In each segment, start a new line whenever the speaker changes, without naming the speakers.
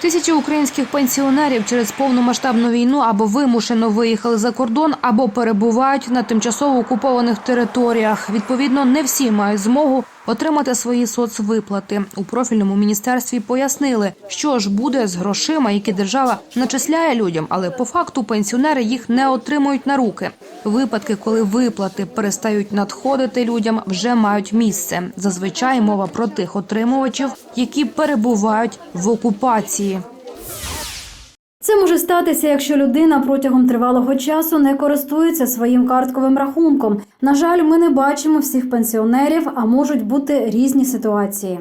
Тисячі українських пенсіонерів через повномасштабну війну або вимушено виїхали за кордон, або перебувають на тимчасово окупованих територіях. Відповідно, не всі мають змогу отримати свої соцвиплати. У профільному міністерстві пояснили, що ж буде з грошима, які держава начисляє людям, але по факту пенсіонери їх не отримують на руки. Випадки, коли виплати перестають надходити людям, вже мають місце. Зазвичай мова про тих отримувачів, які перебувають в окупації.
Це може статися, якщо людина протягом тривалого часу не користується своїм картковим рахунком. На жаль, ми не бачимо всіх пенсіонерів, а можуть бути різні ситуації.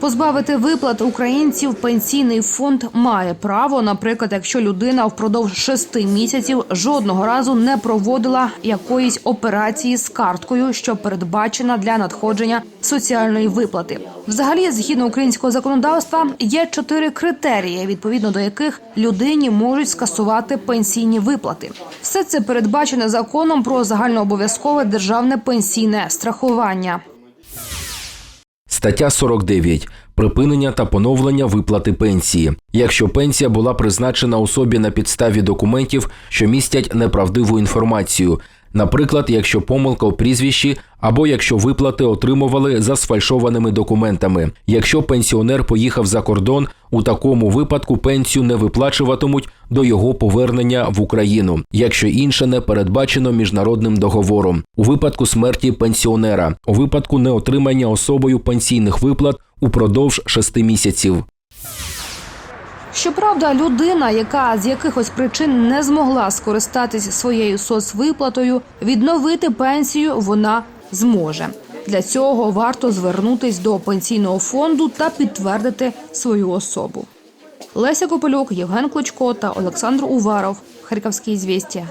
Позбавити виплат українців пенсійний фонд має право, наприклад, якщо людина впродовж шести місяців жодного разу не проводила якоїсь операції з карткою, що передбачена для надходження соціальної виплати. Взагалі, згідно українського законодавства, є чотири критерії, відповідно до яких людині можуть скасувати пенсійні виплати. Все це передбачено законом про загальнообов'язкове державне пенсійне страхування.
Стаття 49. Припинення та поновлення виплати пенсії. Якщо пенсія була призначена особі на підставі документів, що містять неправдиву інформацію, наприклад, якщо помилка у прізвищі або якщо виплати отримували за сфальшованими документами. Якщо пенсіонер поїхав за кордон, у такому випадку пенсію не виплачуватимуть до його повернення в Україну, якщо інше не передбачено міжнародним договором. У випадку смерті пенсіонера, у випадку неотримання особою пенсійних виплат упродовж шести місяців.
Щоправда, людина, яка з якихось причин не змогла скористатись своєю соцвиплатою, відновити пенсію вона зможе. Для цього варто звернутись до пенсійного фонду та підтвердити свою особу. Леся Копилюк, Євген Клочко та Олександр Уваров. Харківські звістя.